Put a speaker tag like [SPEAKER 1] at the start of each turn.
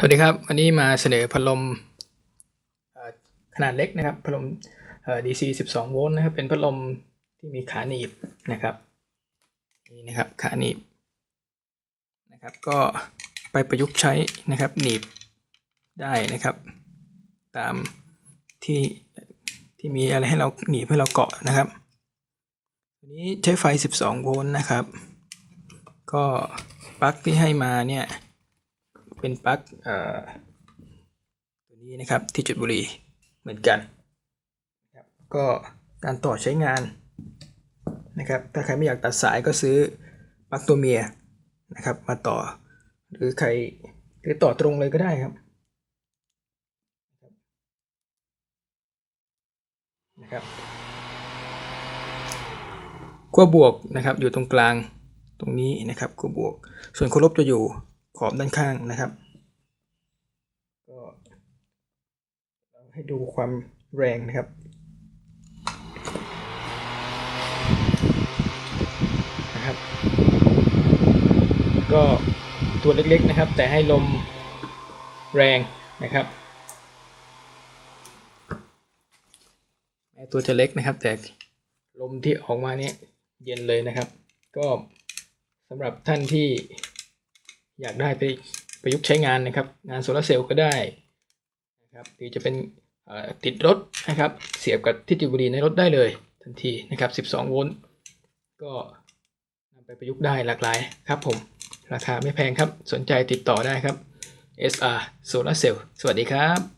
[SPEAKER 1] สวัสดีครับ วันนี้มาเสนอพัดลมขนาดเล็กนะครับ พัดลม DC 12 โวลต์นะครับ เป็นพัดลมที่มีขาหนีบนะครับ นี่นะครับขาหนีบนะครับ ก็ไปประยุกต์ใช้นะครับ หนีบได้นะครับ ตามที่ที่มีอะไรให้เราหนีบให้เราเกาะนะครับตัวนี้ใช้ไฟ 12 โวลต์นะครับ ก็ปลั๊กที่ให้มาเนี่ย เป็นปลั๊กตัวนี้นะครับที่จุดบุหรี่เหมือนกันนะครับก็การต่อใช้งานนะครับถ้าใครไม่อยากตัดสายก็ซื้อปลั๊กตัวเมียนะครับมาต่อ หรือใครหรือต่อตรงเลยก็ได้ครับนะครับขั้วบวกนะครับอยู่ตรงกลางตรงนี้นะครับขั้วบวก ส่วนขั้วลบจะอยู่ ขอบด้านข้างนะครับ ก็ให้ดูความแรงนะครับนะครับ ก็ตัวเล็กๆนะครับ แต่ให้ลมแรงนะครับแม้ตัวจะเล็กนะครับ แต่ลมที่ออกมาเนี่ยเย็นเลยนะครับ ก็สำหรับท่านที่ อยากได้ไปประยุกต์ใช้งานนะครับ งานโซลาเซลล์ก็ได้นะครับหรือจะเป็นติดรถนะครับ เสียบกับที่จุดบุหรี่ในรถได้เลยทันทีนะครับ 12 โวลต์ก็นำไปประยุกต์ได้หลากหลายครับผม ราคาไม่แพงครับ สนใจติดต่อได้ครับ SR Solar Cell สวัสดีครับ